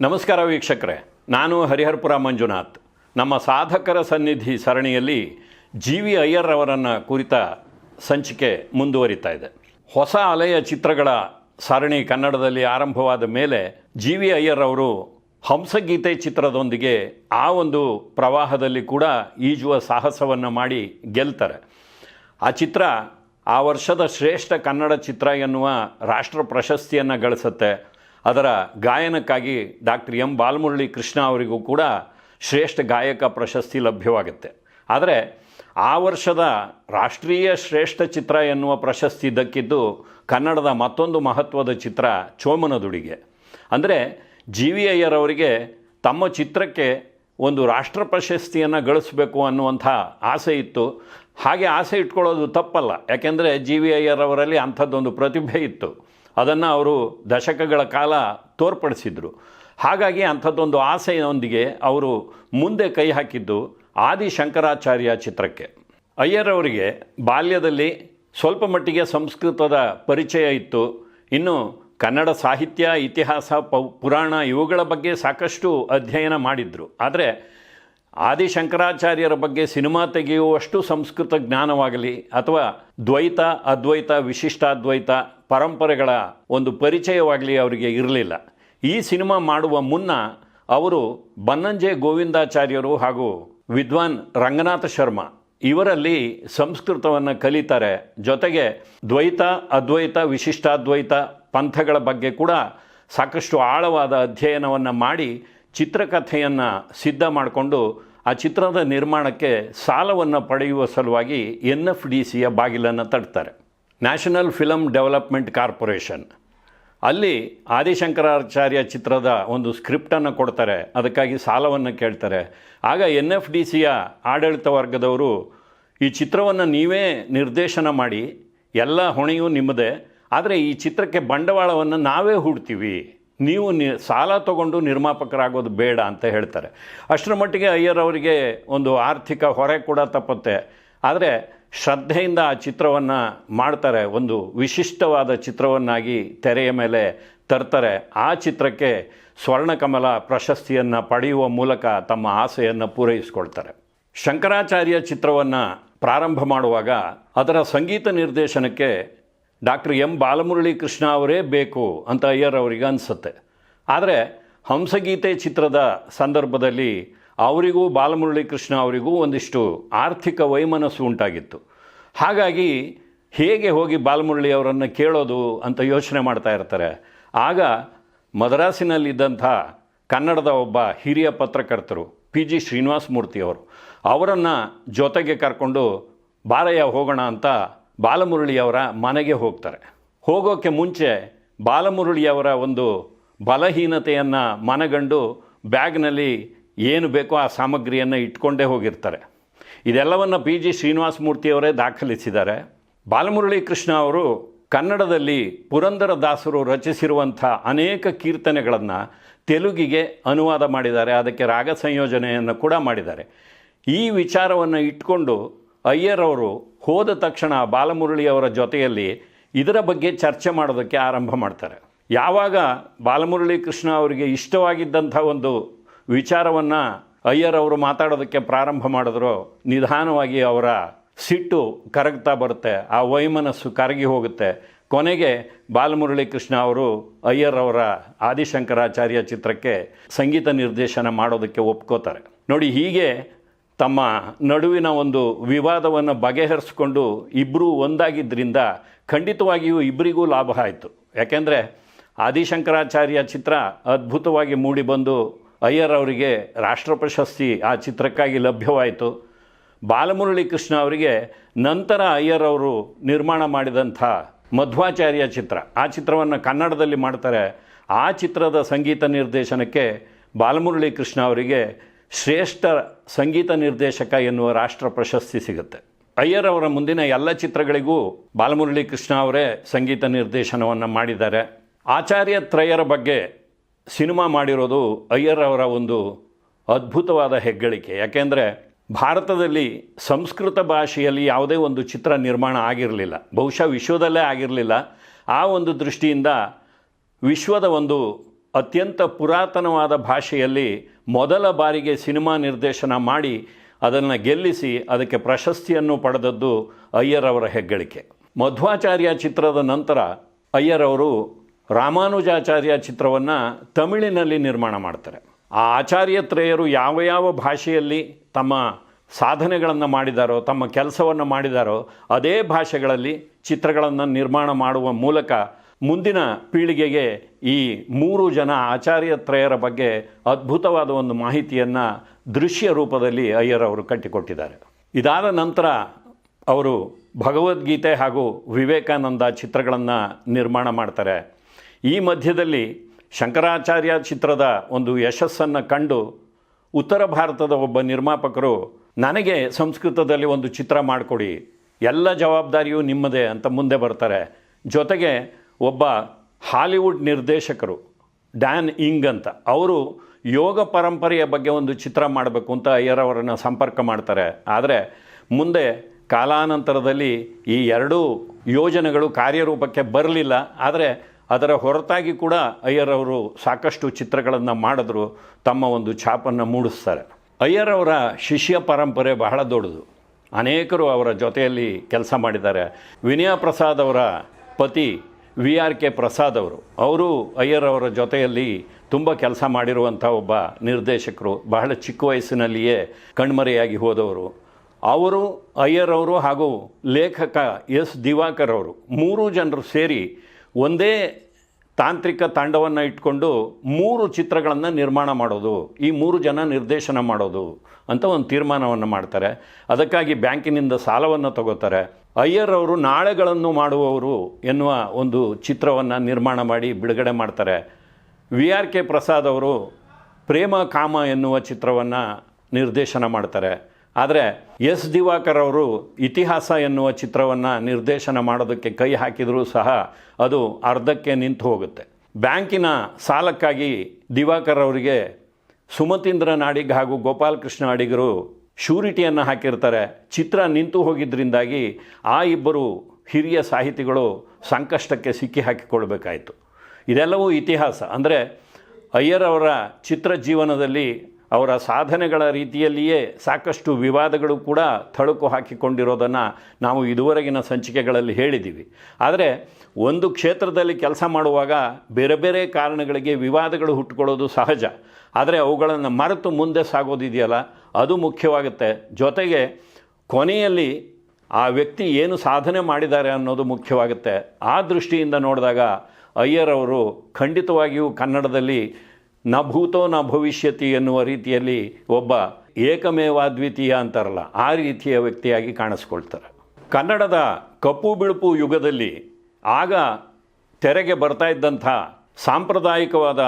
ನಮಸ್ಕಾರ ವೀಕ್ಷಕರೇ, ನಾನು ಹರಿಹರ್ಪುರ ಮಂಜುನಾಥ್. ನಮ್ಮ ಸಾಧಕರ ಸನ್ನಿಧಿ ಸರಣಿಯಲ್ಲಿ ಜಿ ವಿ ಅಯ್ಯರ್ ಅವರನ್ನು ಕುರಿತ ಸಂಚಿಕೆ ಮುಂದುವರಿತಾ ಇದೆ. ಹೊಸ ಅಲೆಯ ಚಿತ್ರಗಳ ಸರಣಿ ಕನ್ನಡದಲ್ಲಿ ಆರಂಭವಾದ ಮೇಲೆ ಜಿ ವಿ ಅಯ್ಯರ್ ಅವರು ಹಂಸಗೀತೆ ಚಿತ್ರದೊಂದಿಗೆ ಆ ಒಂದು ಪ್ರವಾಹದಲ್ಲಿ ಕೂಡ ಈಜುವ ಸಾಹಸವನ್ನು ಮಾಡಿ ಗೆಲ್ತಾರೆ. ಆ ಚಿತ್ರ ಆ ವರ್ಷದ ಶ್ರೇಷ್ಠ ಕನ್ನಡ ಚಿತ್ರ ಎನ್ನುವ ರಾಷ್ಟ್ರ ಪ್ರಶಸ್ತಿಯನ್ನು ಗಳಿಸುತ್ತೆ. ಅದರ ಗಾಯನಕ್ಕಾಗಿ ಡಾಕ್ಟರ್ ಎಂ ಬಾಲಮುರಳಿ ಕೃಷ್ಣ ಅವರಿಗೂ ಕೂಡ ಶ್ರೇಷ್ಠ ಗಾಯಕ ಪ್ರಶಸ್ತಿ ಲಭ್ಯವಾಗುತ್ತೆ. ಆದರೆ ಆ ವರ್ಷದ ರಾಷ್ಟ್ರೀಯ ಶ್ರೇಷ್ಠ ಚಿತ್ರ ಎನ್ನುವ ಪ್ರಶಸ್ತಿ ದಕ್ಕಿದ್ದು ಕನ್ನಡದ ಮತ್ತೊಂದು ಮಹತ್ವದ ಚಿತ್ರ ಚೋಮನದುಡಿಗೆ ಅಂದರೆ ಜಿ ವಿ ಅಯ್ಯರವರಿಗೆ ತಮ್ಮ ಚಿತ್ರಕ್ಕೆ ಒಂದು ರಾಷ್ಟ್ರ ಪ್ರಶಸ್ತಿಯನ್ನು ಗಳಿಸಬೇಕು ಅನ್ನುವಂಥ ಆಸೆ ಇತ್ತು. ಹಾಗೆ ಆಸೆ ಇಟ್ಕೊಳ್ಳೋದು ತಪ್ಪಲ್ಲ. ಯಾಕೆಂದರೆ ಜಿ ವಿ ಅಯ್ಯರವರಲ್ಲಿ ಅಂಥದ್ದೊಂದು ಪ್ರತಿಭೆ ಇತ್ತು. ಅದನ್ನು ಅವರು ದಶಕಗಳ ಕಾಲ ತೋರ್ಪಡಿಸಿದರು. ಹಾಗಾಗಿ ಅಂಥದ್ದೊಂದು ಆಸೆಯೊಂದಿಗೆ ಅವರು ಮುಂದೆ ಕೈ ಹಾಕಿದ್ದು ಆದಿ ಶಂಕರಾಚಾರ್ಯ ಚಿತ್ರಕ್ಕೆ. ಅಯ್ಯರ್ ಅವರಿಗೆ ಬಾಲ್ಯದಲ್ಲಿ ಸ್ವಲ್ಪ ಮಟ್ಟಿಗೆ ಸಂಸ್ಕೃತದ ಪರಿಚಯ ಇತ್ತು. ಇನ್ನು ಕನ್ನಡ ಸಾಹಿತ್ಯ, ಇತಿಹಾಸ ಪುರಾಣ ಇವುಗಳ ಬಗ್ಗೆ ಸಾಕಷ್ಟು ಅಧ್ಯಯನ ಮಾಡಿದರು. ಆದರೆ ಆದಿಶಂಕರಾಚಾರ್ಯರ ಬಗ್ಗೆ ಸಿನಿಮಾ ತೆಗೆಯುವಷ್ಟು ಸಂಸ್ಕೃತ ಜ್ಞಾನವಾಗಲಿ ಅಥವಾ ದ್ವೈತ, ಅದ್ವೈತ, ವಿಶಿಷ್ಟಾದ್ವೈತ ಪರಂಪರೆಗಳ ಒಂದು ಪರಿಚಯವಾಗಲಿ ಅವರಿಗೆ ಇರಲಿಲ್ಲ. ಈ ಸಿನಿಮಾ ಮಾಡುವ ಮುನ್ನ ಅವರು ಬನ್ನಂಜೆ ಗೋವಿಂದಾಚಾರ್ಯರು ಹಾಗೂ ವಿದ್ವಾನ್ ರಂಗನಾಥ ಶರ್ಮಾ ಇವರಲ್ಲಿ ಸಂಸ್ಕೃತವನ್ನು ಕಲಿತಾರೆ. ಜೊತೆಗೆ ದ್ವೈತ, ಅದ್ವೈತ, ವಿಶಿಷ್ಟಾದ್ವೈತ ಪಂಥಗಳ ಬಗ್ಗೆ ಕೂಡ ಸಾಕಷ್ಟು ಆಳವಾದ ಅಧ್ಯಯನವನ್ನು ಮಾಡಿ ಚಿತ್ರಕಥೆಯನ್ನು ಸಿದ್ಧ ಮಾಡಿಕೊಂಡು ಆ ಚಿತ್ರದ ನಿರ್ಮಾಣಕ್ಕೆ ಸಾಲವನ್ನು ಪಡೆಯುವ ಸಲುವಾಗಿ ಎನ್ ಎಫ್ ಡಿ ಸಿಯ ಬಾಗಿಲನ್ನು ತಟ್ತಾರೆ. National film development corporation. ಅಲ್ಲಿ ಆದಿಶಂಕರಾಚಾರ್ಯ ಚಿತ್ರದ ಒಂದು ಸ್ಕ್ರಿಪ್ಟನ್ನು ಕೊಡ್ತಾರೆ, ಅದಕ್ಕಾಗಿ ಸಾಲವನ್ನು ಕೇಳ್ತಾರೆ. ಆಗ ಎನ್ ಎಫ್ ಡಿ ಸಿಯ ಆಡಳಿತ ವರ್ಗದವರು ಈ ಚಿತ್ರವನ್ನು ನೀವೇ ನಿರ್ದೇಶನ ಮಾಡಿ, ಎಲ್ಲ ಹೊಣೆಯೂ ನಿಮ್ಮದೇ, ಆದರೆ ಈ ಚಿತ್ರಕ್ಕೆ ಬಂಡವಾಳವನ್ನು ನಾವೇ ಹೂಡ್ತೀವಿ. ನೀವು ನಿ, ಸಾಲ ತಗೊಂಡು ನಿರ್ಮಾಪಕರಾಗೋದು ಬೇಡ ಅಂತ ಹೇಳ್ತಾರೆ. ಅಷ್ಟರ ಮಟ್ಟಿಗೆ ಅಯ್ಯರ್ ಅವರಿಗೆ ಒಂದು ಆರ್ಥಿಕ ಹೊರೆ ಕೂಡ ತಪ್ಪುತ್ತೆ. ಆದರೆ ಶ್ರದ್ಧೆಯಿಂದ ಆ ಚಿತ್ರವನ್ನು ಮಾಡ್ತಾರೆ, ಒಂದು ವಿಶಿಷ್ಟವಾದ ಚಿತ್ರವನ್ನಾಗಿ ತೆರೆಯ ಮೇಲೆ ತರ್ತಾರೆ. ಆ ಚಿತ್ರಕ್ಕೆ ಸ್ವರ್ಣಕಮಲ ಪ್ರಶಸ್ತಿಯನ್ನು ಪಡೆಯುವ ಮೂಲಕ ತಮ್ಮ ಆಸೆಯನ್ನು ಪೂರೈಸಿಕೊಳ್ತಾರೆ. ಶಂಕರಾಚಾರ್ಯ ಚಿತ್ರವನ್ನು ಪ್ರಾರಂಭ ಮಾಡುವಾಗ ಅದರ ಸಂಗೀತ ನಿರ್ದೇಶನಕ್ಕೆ ಡಾಕ್ಟರ್ ಎಂ ಬಾಲಮುರಳಿ ಕೃಷ್ಣ ಅವರೇ ಬೇಕು ಅಂತ ಅಯ್ಯರ್ ಅವರಿಗೆ ಅನಿಸುತ್ತೆ. ಆದರೆ ಹಂಸಗೀತೆ ಚಿತ್ರದ ಸಂದರ್ಭದಲ್ಲಿ ಅವರಿಗೂ ಬಾಲಮುರಳಿ ಕೃಷ್ಣ ಅವರಿಗೂ ಒಂದಿಷ್ಟು ಆರ್ಥಿಕ ವೈಮನಸ್ಸು ಉಂಟಾಗಿತ್ತು. ಹಾಗಾಗಿ ಹೇಗೆ ಹೋಗಿ ಬಾಲಮುರಳಿ ಅವರನ್ನು ಕೇಳೋದು ಅಂತ ಯೋಚನೆ ಮಾಡ್ತಾ ಇರ್ತಾರೆ. ಆಗ ಮದ್ರಾಸಿನಲ್ಲಿದ್ದಂಥ ಕನ್ನಡದ ಒಬ್ಬ ಹಿರಿಯ ಪತ್ರಕರ್ತರು ಪಿ ಜಿ ಮೂರ್ತಿಯವರು ಅವರನ್ನು ಜೊತೆಗೆ ಕರ್ಕೊಂಡು ಬಾಲಯ್ಯ ಹೋಗೋಣ ಅಂತ ಬಾಲಮುರಳಿಯವರ ಮನೆಗೆ ಹೋಗ್ತಾರೆ. ಹೋಗೋಕ್ಕೆ ಮುಂಚೆ ಬಾಲಮುರಳಿಯವರ ಒಂದು ಬಲಹೀನತೆಯನ್ನು ಮನಗಂಡು ಬ್ಯಾಗ್ನಲ್ಲಿ ಏನು ಬೇಕೋ ಆ ಸಾಮಗ್ರಿಯನ್ನು ಇಟ್ಕೊಂಡೇ ಹೋಗಿರ್ತಾರೆ. ಇದೆಲ್ಲವನ್ನು ಪಿ ಜಿ ಶ್ರೀನಿವಾಸ ಮೂರ್ತಿಯವರೇ ದಾಖಲಿಸಿದ್ದಾರೆ. ಬಾಲಮುರಳಿ ಕೃಷ್ಣ ಅವರು ಕನ್ನಡದಲ್ಲಿ ಪುರಂದರ ದಾಸರು ರಚಿಸಿರುವಂಥ ಅನೇಕ ಕೀರ್ತನೆಗಳನ್ನು ತೆಲುಗಿಗೆ ಅನುವಾದ ಮಾಡಿದ್ದಾರೆ. ಅದಕ್ಕೆ ರಾಗ ಸಂಯೋಜನೆಯನ್ನು ಕೂಡ ಮಾಡಿದ್ದಾರೆ. ಈ ವಿಚಾರವನ್ನು ಇಟ್ಕೊಂಡು ಅಯ್ಯರ್ ಅವರು ಹೋದ ತಕ್ಷಣ ಬಾಲಮುರಳಿಯವರ ಜೊತೆಯಲ್ಲಿ ಇದರ ಬಗ್ಗೆ ಚರ್ಚೆ ಮಾಡೋದಕ್ಕೆ ಆರಂಭ ಮಾಡ್ತಾರೆ. ಯಾವಾಗ ಬಾಲಮುರಳಿ ಕೃಷ್ಣ ಅವರಿಗೆ ಇಷ್ಟವಾಗಿದ್ದಂಥ ಒಂದು ವಿಚಾರವನ್ನು ಅಯ್ಯರ್ ಅವರು ಮಾತಾಡೋದಕ್ಕೆ ಪ್ರಾರಂಭ ಮಾಡಿದ್ರು. ನಿಧಾನವಾಗಿ ಅವರ ಸಿಟ್ಟು ಕರಗ್ತಾ ಬರುತ್ತೆ, ಆ ವೈಮನಸ್ಸು ಕರಗಿ ಹೋಗುತ್ತೆ. ಕೊನೆಗೆ ಬಾಲಮುರಳಿ ಕೃಷ್ಣ ಅವರು ಅಯ್ಯರ್ ಅವರ ಆದಿಶಂಕರಾಚಾರ್ಯ ಚಿತ್ರಕ್ಕೆ ಸಂಗೀತ ನಿರ್ದೇಶನ ಮಾಡೋದಕ್ಕೆ ಒಪ್ಕೋತಾರೆ. ನೋಡಿ, ಹೀಗೆ ತಮ್ಮ ನಡುವಿನ ಒಂದು ವಿವಾದವನ್ನು ಬಗೆಹರಿಸ್ಕೊಂಡು ಇಬ್ಬರೂ ಒಂದಾಗಿದ್ದರಿಂದ ಖಂಡಿತವಾಗಿಯೂ ಇಬ್ಬರಿಗೂ ಲಾಭ ಆಯಿತು. ಯಾಕೆಂದರೆ ಆದಿಶಂಕರಾಚಾರ್ಯ ಚಿತ್ರ ಅದ್ಭುತವಾಗಿ ಮೂಡಿಬಂದು ಅಯ್ಯರ್ ಅವರಿಗೆ ರಾಷ್ಟ್ರ ಪ್ರಶಸ್ತಿ ಆ ಚಿತ್ರಕ್ಕಾಗಿ ಲಭ್ಯವಾಯಿತು. ಬಾಲಮುರಳಿ ಕೃಷ್ಣ ಅವರಿಗೆ ನಂತರ ಅಯ್ಯರ್ ಅವರು ನಿರ್ಮಾಣ ಮಾಡಿದಂಥ ಮಧ್ವಾಚಾರ್ಯ ಚಿತ್ರ. ಆ ಚಿತ್ರವನ್ನು ಕನ್ನಡದಲ್ಲಿ ಮಾಡ್ತಾರೆ. ಆ ಚಿತ್ರದ ಸಂಗೀತ ನಿರ್ದೇಶನಕ್ಕೆ ಬಾಲಮುರಳಿ ಕೃಷ್ಣ ಅವರಿಗೆ ಶ್ರೇಷ್ಠ ಸಂಗೀತ ನಿರ್ದೇಶಕ ಎನ್ನುವ ರಾಷ್ಟ್ರ ಪ್ರಶಸ್ತಿ ಸಿಗುತ್ತೆ. ಅಯ್ಯರ್ ಅವರ ಮುಂದಿನ ಎಲ್ಲ ಚಿತ್ರಗಳಿಗೂ ಬಾಲಮುರಳಿ ಕೃಷ್ಣ ಅವರೇ ಸಂಗೀತ ನಿರ್ದೇಶನವನ್ನು ಮಾಡಿದ್ದಾರೆ. ಆಚಾರ್ಯ ತ್ರಯರ ಬಗ್ಗೆ ಸಿನಿಮಾ ಮಾಡಿರೋದು ಅಯ್ಯರ್ ಅವರ ಒಂದು ಅದ್ಭುತವಾದ ಹೆಗ್ಗಳಿಕೆ. ಯಾಕೆಂದರೆ ಭಾರತದಲ್ಲಿ ಸಂಸ್ಕೃತ ಭಾಷೆಯಲ್ಲಿ ಯಾವುದೇ ಒಂದು ಚಿತ್ರ ನಿರ್ಮಾಣ ಆಗಿರಲಿಲ್ಲ. ಬಹುಶಃ ವಿಶ್ವದಲ್ಲೇ ಆಗಿರಲಿಲ್ಲ. ಆ ಒಂದು ದೃಷ್ಟಿಯಿಂದ ವಿಶ್ವದ ಒಂದು ಅತ್ಯಂತ ಪುರಾತನವಾದ ಭಾಷೆಯಲ್ಲಿ ಮೊದಲ ಬಾರಿಗೆ ಸಿನಿಮಾ ನಿರ್ದೇಶನ ಮಾಡಿ ಅದನ್ನು ಗೆಲ್ಲಿಸಿ ಅದಕ್ಕೆ ಪ್ರಶಸ್ತಿಯನ್ನು ಪಡೆದದ್ದು ಅಯ್ಯರ್ ಅವರ ಹೆಗ್ಗಳಿಕೆ. ಮಧ್ವಾಚಾರ್ಯ ಚಿತ್ರದ ನಂತರ ಅಯ್ಯರ್ ಅವರು ರಾಮಾನುಜಾಚಾರ್ಯ ಚಿತ್ರವನ್ನು ತಮಿಳಿನಲ್ಲಿ ನಿರ್ಮಾಣ ಮಾಡ್ತಾರೆ. ಆ ಆಚಾರ್ಯತ್ರಯರು ಯಾವ ಯಾವ ಭಾಷೆಯಲ್ಲಿ ತಮ್ಮ ಸಾಧನೆಗಳನ್ನು ಮಾಡಿದಾರೋ, ತಮ್ಮ ಕೆಲಸವನ್ನು ಮಾಡಿದಾರೋ, ಅದೇ ಭಾಷೆಗಳಲ್ಲಿ ಚಿತ್ರಗಳನ್ನು ನಿರ್ಮಾಣ ಮಾಡುವ ಮೂಲಕ ಮುಂದಿನ ಪೀಳಿಗೆಗೆ ಈ ಮೂರು ಜನ ಆಚಾರ್ಯತ್ರಯರ ಬಗ್ಗೆ ಅದ್ಭುತವಾದ ಒಂದು ಮಾಹಿತಿಯನ್ನು ದೃಶ್ಯ ರೂಪದಲ್ಲಿ ಅಯ್ಯರ್ ಅವರು ಕಟ್ಟಿಕೊಟ್ಟಿದ್ದಾರೆ. ಇದಾದ ನಂತರ ಅವರು ಭಗವದ್ಗೀತೆ ಹಾಗೂ ವಿವೇಕಾನಂದ ಚಿತ್ರಗಳನ್ನು ನಿರ್ಮಾಣ ಮಾಡ್ತಾರೆ. ಈ ಮಧ್ಯದಲ್ಲಿ ಶಂಕರಾಚಾರ್ಯ ಚಿತ್ರದ ಒಂದು ಯಶಸ್ಸನ್ನು ಕಂಡು ಉತ್ತರ ಭಾರತದ ಒಬ್ಬ ನಿರ್ಮಾಪಕರು, ನನಗೆ ಸಂಸ್ಕೃತದಲ್ಲಿ ಒಂದು ಚಿತ್ರ ಮಾಡಿಕೊಡಿ. ಎಲ್ಲ ಜವಾಬ್ದಾರಿಯೂ ನಿಮ್ಮದೇ ಅಂತ ಮುಂದೆ ಬರ್ತಾರೆ. ಜೊತೆಗೆ ಒಬ್ಬ ಹಾಲಿವುಡ್ ನಿರ್ದೇಶಕರು, ಡ್ಯಾನ್ ಇಂಗ್ ಅಂತ, ಅವರು ಯೋಗ ಪರಂಪರೆಯ ಬಗ್ಗೆ ಒಂದು ಚಿತ್ರ ಮಾಡಬೇಕು ಅಂತ ಅಯ್ಯರವರನ್ನು ಸಂಪರ್ಕ ಮಾಡ್ತಾರೆ. ಆದರೆ ಮುಂದೆ ಕಾಲಾನಂತರದಲ್ಲಿ ಈ ಎರಡೂ ಯೋಜನೆಗಳು ಕಾರ್ಯರೂಪಕ್ಕೆ ಬರಲಿಲ್ಲ. ಆದರೆ ಅದರ ಹೊರತಾಗಿ ಕೂಡ ಅಯ್ಯರ್ ಅವರು ಸಾಕಷ್ಟು ಚಿತ್ರಗಳನ್ನು ಮಾಡಿದ್ರು, ತಮ್ಮ ಒಂದು ಛಾಪನ್ನು ಮೂಡಿಸ್ತಾರೆ. ಅಯ್ಯರ್ ಅವರ ಶಿಷ್ಯ ಪರಂಪರೆ ಬಹಳ ದೊಡ್ಡದು. ಅನೇಕರು ಅವರ ಜೊತೆಯಲ್ಲಿ ಕೆಲಸ ಮಾಡಿದ್ದಾರೆ. ವಿನಯ ಪ್ರಸಾದ್ ಅವರ ಪತಿ ವಿ ಆರ್ ಕೆ ಪ್ರಸಾದ್ ಅವರು. ಅವರು ಅಯ್ಯರ್ ಅವರ ಜೊತೆಯಲ್ಲಿ ತುಂಬ ಕೆಲಸ ಮಾಡಿರುವಂಥ ಒಬ್ಬ ನಿರ್ದೇಶಕರು, ಬಹಳ ಚಿಕ್ಕ ವಯಸ್ಸಿನಲ್ಲಿಯೇ ಕಣ್ಮರೆಯಾಗಿ ಹೋದವರು. ಅವರು ಅಯ್ಯರ್ ಅವರು ಹಾಗೂ ಲೇಖಕ ಎಸ್ ದಿವಾಕರ್ ಅವರು, ಮೂರು ಜನರು ಸೇರಿ ಒಂದೇ ತಾಂತ್ರಿಕ ತಾಂಡವನ್ನು ಇಟ್ಕೊಂಡು ಮೂರು ಚಿತ್ರಗಳನ್ನು ನಿರ್ಮಾಣ ಮಾಡೋದು, ಈ ಮೂರು ಜನ ನಿರ್ದೇಶನ ಮಾಡೋದು ಅಂತ ಒಂದು ತೀರ್ಮಾನವನ್ನು ಮಾಡ್ತಾರೆ. ಅದಕ್ಕಾಗಿ ಬ್ಯಾಂಕಿನಿಂದ ಸಾಲವನ್ನು ತಗೋತಾರೆ. ಅಯ್ಯರ್ ಅವರು ನಾಳೆಗಳನ್ನು ಮಾಡುವವರು ಎನ್ನುವ ಒಂದು ಚಿತ್ರವನ್ನು ನಿರ್ಮಾಣ ಮಾಡಿ ಬಿಡುಗಡೆ ಮಾಡ್ತಾರೆ. ವಿ ಆರ್ ಕೆ ಪ್ರಸಾದ್ ಅವರು ಪ್ರೇಮ ಕಾಮ ಎನ್ನುವ ಚಿತ್ರವನ್ನು ನಿರ್ದೇಶನ ಮಾಡ್ತಾರೆ. ಆದರೆ ಎಸ್ ದಿವಾಕರ್ ಅವರು ಇತಿಹಾಸ ಎನ್ನುವ ಚಿತ್ರವನ್ನು ನಿರ್ದೇಶನ ಮಾಡೋದಕ್ಕೆ ಕೈ ಹಾಕಿದರೂ ಸಹ ಅದು ಅರ್ಧಕ್ಕೆ ನಿಂತು ಹೋಗುತ್ತೆ. ಬ್ಯಾಂಕಿನ ಸಾಲಕ್ಕಾಗಿ ದಿವಾಕರ್ ಅವರಿಗೆ ಸುಮತೀಂದ್ರ ನಾಡಿಗ್ ಹಾಗೂ ಗೋಪಾಲಕೃಷ್ಣ ಅಡಿಗರು ಶೂರಿಟಿಯನ್ನು ಹಾಕಿರ್ತಾರೆ. ಚಿತ್ರ ನಿಂತು ಹೋಗಿದ್ದರಿಂದಾಗಿ ಆ ಇಬ್ಬರು ಹಿರಿಯ ಸಾಹಿತಿಗಳು ಸಂಕಷ್ಟಕ್ಕೆ ಸಿಕ್ಕಿ ಹಾಕಿಕೊಳ್ಬೇಕಾಯಿತು. ಇದೆಲ್ಲವೂ ಇತಿಹಾಸ. ಅಂದರೆ ಅಯ್ಯರ್ ಅವರ ಚಿತ್ರ ಜೀವನದಲ್ಲಿ ಅವರ ಸಾಧನೆಗಳ ರೀತಿಯಲ್ಲಿಯೇ ಸಾಕಷ್ಟು ವಿವಾದಗಳು ಕೂಡ ಥಳುಕು ಹಾಕಿಕೊಂಡಿರೋದನ್ನು ನಾವು ಇದುವರೆಗಿನ ಸಂಚಿಕೆಗಳಲ್ಲಿ ಹೇಳಿದ್ದೀವಿ. ಆದರೆ ಒಂದು ಕ್ಷೇತ್ರದಲ್ಲಿ ಕೆಲಸ ಮಾಡುವಾಗ ಬೇರೆ ಬೇರೆ ಕಾರಣಗಳಿಗೆ ವಿವಾದಗಳು ಹುಟ್ಟುಕೊಳ್ಳೋದು ಸಹಜ. ಆದರೆ ಅವುಗಳನ್ನು ಮರೆತು ಮುಂದೆ ಸಾಗೋದಿದೆಯಲ್ಲ, ಅದು ಮುಖ್ಯವಾಗುತ್ತೆ. ಜೊತೆಗೆ ಕೊನೆಯಲ್ಲಿ ಆ ವ್ಯಕ್ತಿ ಏನು ಸಾಧನೆ ಮಾಡಿದ್ದಾರೆ ಅನ್ನೋದು ಮುಖ್ಯವಾಗುತ್ತೆ. ಆ ದೃಷ್ಟಿಯಿಂದ ನೋಡಿದಾಗ ಅಯ್ಯರ್ ಅವರು ಖಂಡಿತವಾಗಿಯೂ ಕನ್ನಡದಲ್ಲಿ ನ ಭೂತೋ ನ ಭವಿಷ್ಯತಿ ಎನ್ನುವ ರೀತಿಯಲ್ಲಿ ಒಬ್ಬ ಏಕಮೇವಾದ್ವಿತೀಯ ಅಂತಾರಲ್ಲ, ಆ ರೀತಿಯ ವ್ಯಕ್ತಿಯಾಗಿ ಕಾಣಿಸ್ಕೊಳ್ತಾರೆ. ಕನ್ನಡದ ಕಪ್ಪು ಬಿಳುಪು ಯುಗದಲ್ಲಿ ಆಗ ತೆರೆಗೆ ಬರ್ತಾ ಇದ್ದಂಥ ಸಾಂಪ್ರದಾಯಿಕವಾದ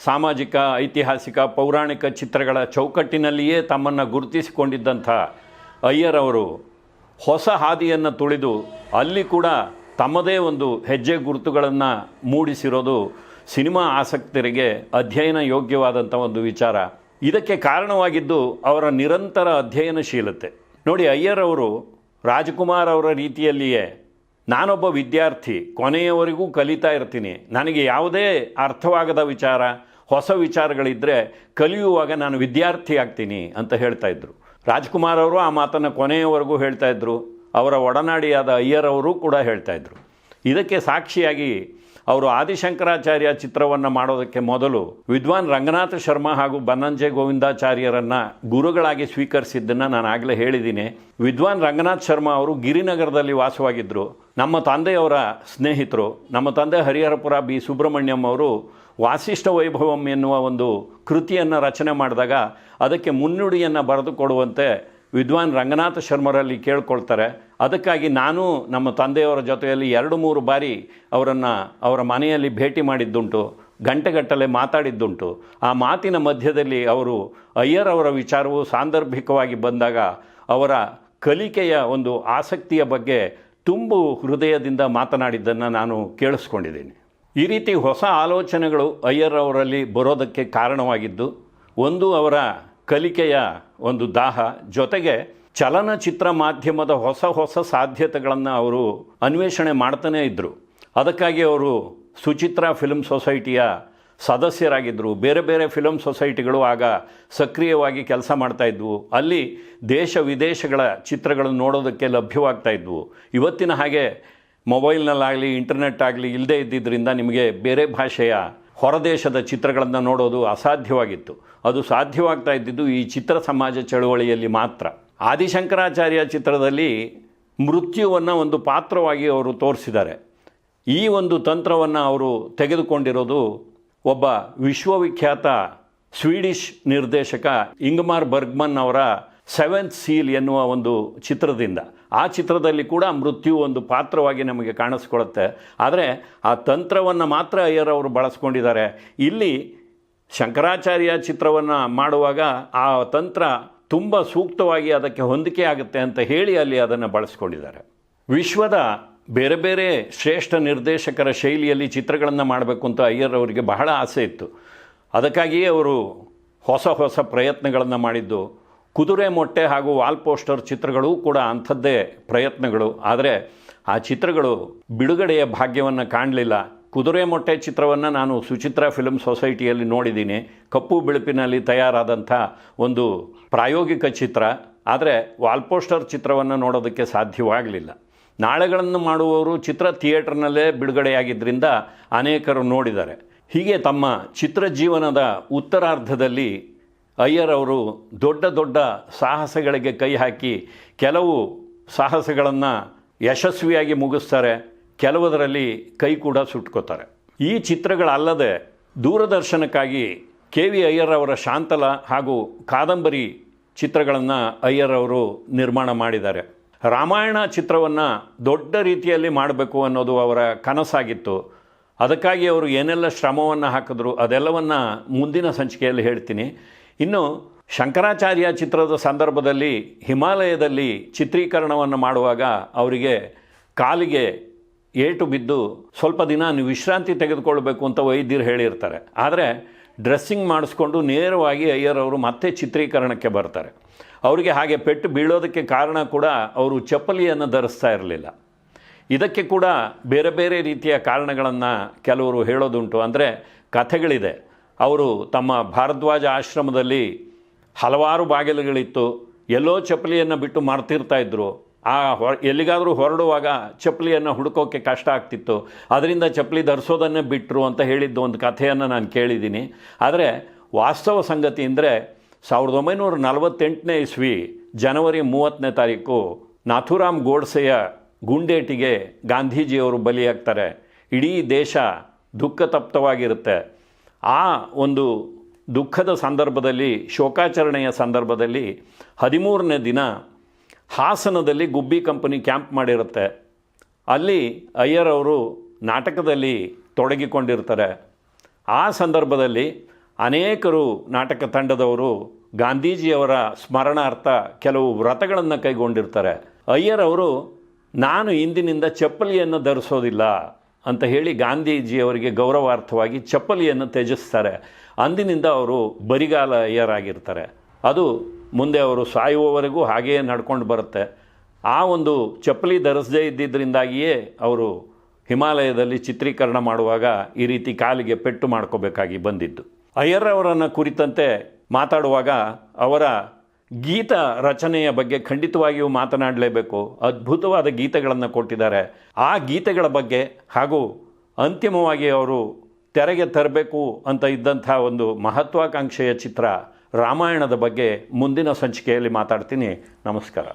ಸಾಮಾಜಿಕ, ಐತಿಹಾಸಿಕ, ಪೌರಾಣಿಕ ಚಿತ್ರಗಳ ಚೌಕಟ್ಟಿನಲ್ಲಿಯೇ ತಮ್ಮನ್ನು ಗುರುತಿಸಿಕೊಂಡಿದ್ದಂಥ ಅಯ್ಯರ್ ಅವರು ಹೊಸ ಹಾದಿಯನ್ನು ತುಳಿದು ಅಲ್ಲಿ ಕೂಡ ತಮ್ಮದೇ ಒಂದು ಹೆಜ್ಜೆ ಗುರುತುಗಳನ್ನು ಮೂಡಿಸಿರೋದು ಸಿನಿಮಾ ಆಸಕ್ತರಿಗೆ ಅಧ್ಯಯನ ಯೋಗ್ಯವಾದಂಥ ಒಂದು ವಿಚಾರ. ಇದಕ್ಕೆ ಕಾರಣವಾಗಿದ್ದು ಅವರ ನಿರಂತರ ಅಧ್ಯಯನಶೀಲತೆ. ನೋಡಿ, ಅಯ್ಯರ್ ಅವರು ರಾಜ್ಕುಮಾರ್ ಅವರ ರೀತಿಯಲ್ಲಿಯೇ ನಾನೊಬ್ಬ ವಿದ್ಯಾರ್ಥಿ, ಕೊನೆಯವರೆಗೂ ಕಲಿತಾ ಇರ್ತೀನಿ. ನನಗೆ ಯಾವುದೇ ಅರ್ಥವಾಗದ ವಿಚಾರ, ಹೊಸ ವಿಚಾರಗಳಿದ್ದರೆ ಕಲಿಯುವಾಗ ನಾನು ವಿದ್ಯಾರ್ಥಿ ಆಗ್ತೀನಿ ಅಂತ ಹೇಳ್ತಾ ಇದ್ದರು ರಾಜ್ಕುಮಾರ್ ಅವರು ಆ ಮಾತನ್ನು ಕೊನೆಯವರೆಗೂ ಹೇಳ್ತಾ ಇದ್ದರು ಅವರ ಒಡನಾಡಿಯಾದ ಅಯ್ಯರ್ ಅವರು ಕೂಡ ಹೇಳ್ತಾ ಇದ್ದರು ಇದಕ್ಕೆ ಸಾಕ್ಷಿಯಾಗಿ ಅವರು ಆದಿಶಂಕರಾಚಾರ್ಯ ಚಿತ್ರವನ್ನು ಮಾಡೋದಕ್ಕೆ ಮೊದಲು ವಿದ್ವಾನ್ ರಂಗನಾಥ ಶರ್ಮಾ ಹಾಗೂ ಬನ್ನಂಜೆ ಗೋವಿಂದಾಚಾರ್ಯರನ್ನು ಗುರುಗಳಾಗಿ ಸ್ವೀಕರಿಸಿದ್ದನ್ನು ನಾನು ಆಗಲೇ ಹೇಳಿದ್ದೀನಿ. ವಿದ್ವಾನ್ ರಂಗನಾಥ್ ಶರ್ಮಾ ಅವರು ಗಿರಿನಗರದಲ್ಲಿ ವಾಸವಾಗಿದ್ದರು ನಮ್ಮ ತಂದೆಯವರ ಸ್ನೇಹಿತರು, ನಮ್ಮ ತಂದೆ ಹರಿಹರಪುರ ಬಿ ಸುಬ್ರಹ್ಮಣ್ಯಂ ಅವರು ವಾಸಿಷ್ಠ ವೈಭವಂ ಎನ್ನುವ ಒಂದು ಕೃತಿಯನ್ನು ರಚನೆ ಮಾಡಿದಾಗ ಅದಕ್ಕೆ ಮುನ್ನುಡಿಯನ್ನು ಬರೆದುಕೊಡುವಂತೆ ವಿದ್ವಾನ್ ರಂಗನಾಥ ಶರ್ಮರಲ್ಲಿ ಕೇಳ್ಕೊಳ್ತಾರೆ. ಅದಕ್ಕಾಗಿ ನಾನು ನಮ್ಮ ತಂದೆಯವರ ಜೊತೆಯಲ್ಲಿ ಎರಡು ಮೂರು ಬಾರಿ ಅವರನ್ನು ಅವರ ಮನೆಯಲ್ಲಿ ಭೇಟಿ ಮಾಡಿದ್ದುಂಟು, ಗಂಟೆಗಟ್ಟಲೆ ಮಾತಾಡಿದ್ದುಂಟು. ಆ ಮಾತಿನ ಮಧ್ಯದಲ್ಲಿ ಅವರು ಅಯ್ಯರ್ ಅವರ ವಿಚಾರವು ಸಾಂದರ್ಭಿಕವಾಗಿ ಬಂದಾಗ ಅವರ ಕಲಿಕೆಯ ಒಂದು ಆಸಕ್ತಿಯ ಬಗ್ಗೆ ತುಂಬು ಹೃದಯದಿಂದ ಮಾತನಾಡಿದ್ದನ್ನು ನಾನು ಕೇಳಿಸ್ಕೊಂಡಿದ್ದೀನಿ. ಈ ರೀತಿ ಹೊಸ ಆಲೋಚನೆಗಳು ಅಯ್ಯರ್ ಅವರಲ್ಲಿ ಬರೋದಕ್ಕೆ ಕಾರಣವಾಗಿದ್ದು, ಒಂದು ಅವರ ಕಲಿಕೆಯ ಒಂದು ದಾಹ. ಜೊತೆಗೆ ಚಲನಚಿತ್ರ ಮಾಧ್ಯಮದ ಹೊಸ ಹೊಸ ಸಾಧ್ಯತೆಗಳನ್ನು ಅವರು ಅನ್ವೇಷಣೆ ಮಾಡ್ತಾನೇ ಇದ್ದರು ಅದಕ್ಕಾಗಿ ಅವರು ಸುಚಿತ್ರ ಫಿಲ್ಮ್ ಸೊಸೈಟಿಯ ಸದಸ್ಯರಾಗಿದ್ದರು ಬೇರೆ ಬೇರೆ ಫಿಲಮ್ ಸೊಸೈಟಿಗಳು ಆಗ ಸಕ್ರಿಯವಾಗಿ ಕೆಲಸ ಮಾಡ್ತಾ ಇದ್ವು. ಅಲ್ಲಿ ದೇಶ ವಿದೇಶಗಳ ಚಿತ್ರಗಳನ್ನು ನೋಡೋದಕ್ಕೆ ಲಭ್ಯವಾಗ್ತಾ ಇದ್ವು. ಇವತ್ತಿನ ಹಾಗೆ ಮೊಬೈಲ್ನಲ್ಲಾಗಲಿ ಇಂಟರ್ನೆಟ್ ಆಗಲಿ ಇಲ್ಲದೇ ಇದ್ದಿದ್ದರಿಂದ ನಿಮಗೆ ಬೇರೆ ಭಾಷೆಯ ಹೊರದೇಶದ ಚಿತ್ರಗಳನ್ನು ನೋಡೋದು ಅಸಾಧ್ಯವಾಗಿತ್ತು. ಅದು ಸಾಧ್ಯವಾಗ್ತಾ ಇದ್ದಿದ್ದು ಈ ಚಿತ್ರ ಸಮಾಜ ಚಳುವಳಿಯಲ್ಲಿ ಮಾತ್ರ. ಆದಿಶಂಕರಾಚಾರ್ಯ ಚಿತ್ರದಲ್ಲಿ ಮೃತ್ಯುವನ್ನು ಒಂದು ಪಾತ್ರವಾಗಿ ಅವರು ತೋರಿಸಿದ್ದಾರೆ. ಈ ಒಂದು ತಂತ್ರವನ್ನು ಅವರು ತೆಗೆದುಕೊಂಡಿರೋದು ಒಬ್ಬ ವಿಶ್ವವಿಖ್ಯಾತ ಸ್ವೀಡಿಷ್ ನಿರ್ದೇಶಕ ಇಂಗ್ಮಾರ್ ಬರ್ಗ್ಮನ್ ಅವರ ಸೆವೆಂತ್ ಸೀಲ್ ಎನ್ನುವ ಒಂದು ಚಿತ್ರದಿಂದ. ಆ ಚಿತ್ರದಲ್ಲಿ ಕೂಡ ಮೃತ್ಯು ಒಂದು ಪಾತ್ರವಾಗಿ ನಮಗೆ ಕಾಣಿಸ್ಕೊಳ್ಳುತ್ತೆ. ಆದರೆ ಆ ತಂತ್ರವನ್ನು ಮಾತ್ರ ಅಯ್ಯರ್ ಅವರು ಬಳಸ್ಕೊಂಡಿದ್ದಾರೆ. ಇಲ್ಲಿ ಶಂಕರಾಚಾರ್ಯ ಚಿತ್ರವನ್ನು ಮಾಡುವಾಗ ಆ ತಂತ್ರ ತುಂಬ ಸೂಕ್ತವಾಗಿ ಅದಕ್ಕೆ ಹೊಂದಿಕೆ ಆಗುತ್ತೆ ಅಂತ ಹೇಳಿ ಅಲ್ಲಿ ಅದನ್ನು ಬಳಸ್ಕೊಂಡಿದ್ದಾರೆ. ವಿಶ್ವದ ಬೇರೆ ಬೇರೆ ಶ್ರೇಷ್ಠ ನಿರ್ದೇಶಕರ ಶೈಲಿಯಲ್ಲಿ ಚಿತ್ರಗಳನ್ನು ಮಾಡಬೇಕು ಅಂತ ಅಯ್ಯರ್ ಅವರಿಗೆ ಬಹಳ ಆಸೆ ಇತ್ತು. ಅದಕ್ಕಾಗಿಯೇ ಅವರು ಹೊಸ ಹೊಸ ಪ್ರಯತ್ನಗಳನ್ನು ಮಾಡಿದ್ದು. ಕುದುರೆ ಮೊಟ್ಟೆ ಹಾಗೂ ವಾಲ್ ಪೋಸ್ಟರ್ ಚಿತ್ರಗಳು ಕೂಡ ಅಂಥದ್ದೇ ಪ್ರಯತ್ನಗಳು. ಆದರೆ ಆ ಚಿತ್ರಗಳು ಬಿಡುಗಡೆಯ ಭಾಗ್ಯವನ್ನು ಕಾಣಲಿಲ್ಲ. ಕುದುರೆ ಮೊಟ್ಟೆ ಚಿತ್ರವನ್ನು ನಾನು ಸುಚಿತ್ರ ಫಿಲ್ಮ್ ಸೊಸೈಟಿಯಲ್ಲಿ ನೋಡಿದ್ದೀನಿ. ಕಪ್ಪು ಬಿಳುಪಿನಲ್ಲಿ ತಯಾರಾದಂಥ ಒಂದು ಪ್ರಾಯೋಗಿಕ ಚಿತ್ರ. ಆದರೆ ವಾಲ್ ಪೋಸ್ಟರ್ ಚಿತ್ರವನ್ನು ನೋಡೋದಕ್ಕೆ ಸಾಧ್ಯವಾಗಲಿಲ್ಲ. ನಾಳೆಗಳನ್ನು ಮಾಡುವವರು ಚಿತ್ರ ಥಿಯೇಟರ್ನಲ್ಲೇ ಬಿಡುಗಡೆಯಾಗಿದ್ದರಿಂದ ಅನೇಕರು ನೋಡಿದ್ದಾರೆ. ಹೀಗೆ ತಮ್ಮ ಚಿತ್ರ ಜೀವನದ ಉತ್ತರಾರ್ಧದಲ್ಲಿ ಅಯ್ಯರ್ ಅವರು ದೊಡ್ಡ ದೊಡ್ಡ ಸಾಹಸಗಳಿಗೆ ಕೈ ಹಾಕಿ ಕೆಲವು ಸಾಹಸಗಳನ್ನು ಯಶಸ್ವಿಯಾಗಿ ಮುಗಿಸ್ತಾರೆ, ಕೆಲವುದರಲ್ಲಿ ಕೈ ಕೂಡ ಸುಟ್ಕೋತಾರೆ. ಈ ಚಿತ್ರಗಳಲ್ಲದೆ ದೂರದರ್ಶನಕ್ಕಾಗಿ ಕೆ ವಿ ಅಯ್ಯರ್ ಅವರ ಶಾಂತಲ ಹಾಗೂ ಕಾದಂಬರಿ ಚಿತ್ರಗಳನ್ನು ಅಯ್ಯರ್ ಅವರು ನಿರ್ಮಾಣ ಮಾಡಿದ್ದಾರೆ. ರಾಮಾಯಣ ಚಿತ್ರವನ್ನು ದೊಡ್ಡ ರೀತಿಯಲ್ಲಿ ಮಾಡಬೇಕು ಅನ್ನೋದು ಅವರ ಕನಸಾಗಿತ್ತು. ಅದಕ್ಕಾಗಿ ಅವರು ಏನೆಲ್ಲ ಶ್ರಮವನ್ನು ಹಾಕಿದ್ರು ಅದೆಲ್ಲವನ್ನು ಮುಂದಿನ ಸಂಚಿಕೆಯಲ್ಲಿ ಹೇಳ್ತೀನಿ. ಇನ್ನು ಶಂಕರಾಚಾರ್ಯ ಚಿತ್ರದ ಸಂದರ್ಭದಲ್ಲಿ ಹಿಮಾಲಯದಲ್ಲಿ ಚಿತ್ರೀಕರಣವನ್ನು ಮಾಡುವಾಗ ಅವರಿಗೆ ಕಾಲಿಗೆ ಏಟು ಬಿದ್ದು ಸ್ವಲ್ಪ ದಿನ ನೀವು ವಿಶ್ರಾಂತಿ ತೆಗೆದುಕೊಳ್ಬೇಕು ಅಂತ ವೈದ್ಯರು ಹೇಳಿರ್ತಾರೆ. ಆದರೆ ಡ್ರೆಸ್ಸಿಂಗ್ ಮಾಡಿಸ್ಕೊಂಡು ನೇರವಾಗಿ ಅಯ್ಯರ್ ಅವರು ಮತ್ತೆ ಚಿತ್ರೀಕರಣಕ್ಕೆ ಬರ್ತಾರೆ. ಅವರಿಗೆ ಹಾಗೆ ಪೆಟ್ಟು ಬೀಳೋದಕ್ಕೆ ಕಾರಣ ಕೂಡ ಅವರು ಚಪ್ಪಲಿಯನ್ನು ಧರಿಸ್ತಾ ಇರಲಿಲ್ಲ. ಇದಕ್ಕೆ ಕೂಡ ಬೇರೆ ಬೇರೆ ರೀತಿಯ ಕಾರಣಗಳನ್ನು ಕೆಲವರು ಹೇಳೋದುಂಟು. ಅಂದರೆ ಕಥೆಗಳಿದೆ. ಅವರು ತಮ್ಮ ಭಾರದ್ವಾಜ ಆಶ್ರಮದಲ್ಲಿ ಹಲವಾರು ಬಾಗಿಲುಗಳಿತ್ತು. ಎಲ್ಲೋ ಚಪ್ಪಲಿಯನ್ನು ಬಿಟ್ಟು ಮಾರ್ತಿರ್ತಾ ಇದ್ದರು ಆ ಹೊ ಎಲ್ಲಿಗಾದರೂ ಹೊರಡುವಾಗ ಚಪ್ಪಲಿಯನ್ನು ಹುಡುಕೋಕ್ಕೆ ಕಷ್ಟ ಆಗ್ತಿತ್ತು. ಅದರಿಂದ ಚಪ್ಪಲಿ ಧರಿಸೋದನ್ನೇ ಬಿಟ್ಟರು ಅಂತ ಹೇಳಿದ್ದು ಒಂದು ಕಥೆಯನ್ನು ನಾನು ಕೇಳಿದ್ದೀನಿ. ಆದರೆ ವಾಸ್ತವ ಸಂಗತಿ ಅಂದರೆ ಸಾವಿರದ ಒಂಬೈನೂರ ನಲವತ್ತೆಂಟನೇ ಇಸ್ವಿ, ಜನವರಿ ಮೂವತ್ತನೇ ತಾರೀಕು ನಾಥುರಾಮ್ ಗೋಡ್ಸೆಯ ಗುಂಡೇಟಿಗೆ ಗಾಂಧೀಜಿಯವರು ಬಲಿಯಾಗ್ತಾರೆ. ಇಡೀ ದೇಶ ದುಃಖ ತಪ್ತವಾಗಿರುತ್ತೆ ಆ ಒಂದು ದುಃಖದ ಸಂದರ್ಭದಲ್ಲಿ, ಶೋಕಾಚರಣೆಯ ಸಂದರ್ಭದಲ್ಲಿ ಹದಿಮೂರನೇ ದಿನ ಹಾಸನದಲ್ಲಿ ಗುಬ್ಬಿ ಕಂಪನಿ ಕ್ಯಾಂಪ್ ಮಾಡಿರುತ್ತೆ. ಅಲ್ಲಿ ಅಯ್ಯರ್ ಅವರು ನಾಟಕದಲ್ಲಿ ತೊಡಗಿಕೊಂಡಿರ್ತಾರೆ. ಆ ಸಂದರ್ಭದಲ್ಲಿ ಅನೇಕರು ನಾಟಕ ತಂಡದವರು ಗಾಂಧೀಜಿಯವರ ಸ್ಮರಣಾರ್ಥ ಕೆಲವು ವ್ರತಗಳನ್ನು ಕೈಗೊಂಡಿರ್ತಾರೆ. ಅಯ್ಯರ್ ಅವರು ನಾನು ಇಂದಿನಿಂದ ಚಪ್ಪಲಿಯನ್ನು ಧರಿಸೋದಿಲ್ಲ ಅಂತ ಹೇಳಿ ಗಾಂಧೀಜಿಯವರಿಗೆ ಗೌರವಾರ್ಥವಾಗಿ ಚಪ್ಪಲಿಯನ್ನು ತ್ಯಜಿಸ್ತಾರೆ. ಅಂದಿನಿಂದ ಅವರು ಬರಿಗಾಲ ಅಯ್ಯರಾಗಿರ್ತಾರೆ ಅದು ಮುಂದೆ ಅವರು ಸಾಯುವವರೆಗೂ ಹಾಗೆಯೇ ನಡ್ಕೊಂಡು ಬರುತ್ತೆ. ಆ ಒಂದು ಚಪ್ಪಲಿ ಧರಿಸದೇ ಇದ್ದಿದ್ದರಿಂದಾಗಿಯೇ ಅವರು ಹಿಮಾಲಯದಲ್ಲಿ ಚಿತ್ರೀಕರಣ ಮಾಡುವಾಗ ಈ ರೀತಿ ಕಾಲಿಗೆ ಪೆಟ್ಟು ಮಾಡ್ಕೋಬೇಕಾಗಿ ಬಂದಿದ್ದು. ಅಯ್ಯರ್ ಅವರನ್ನು ಕುರಿತಂತೆ ಮಾತಾಡುವಾಗ ಅವರ ಗೀತ ರಚನೆಯ ಬಗ್ಗೆ ಖಂಡಿತವಾಗಿಯೂ ಮಾತನಾಡಲೇಬೇಕು. ಅದ್ಭುತವಾದ ಗೀತೆಗಳನ್ನು ಕೊಟ್ಟಿದ್ದಾರೆ. ಆ ಗೀತೆಗಳ ಬಗ್ಗೆ ಹಾಗೂ ಅಂತಿಮವಾಗಿ ಅವರು ತೆರೆಗೆ ತರಬೇಕು ಅಂತ ಇದ್ದಂಥ ಒಂದು ಮಹತ್ವಾಕಾಂಕ್ಷೆಯ ಚಿತ್ರ ರಾಮಾಯಣದ ಬಗ್ಗೆ ಮುಂದಿನ ಸಂಚಿಕೆಯಲ್ಲಿ ಮಾತಾಡ್ತೀನಿ. ನಮಸ್ಕಾರ.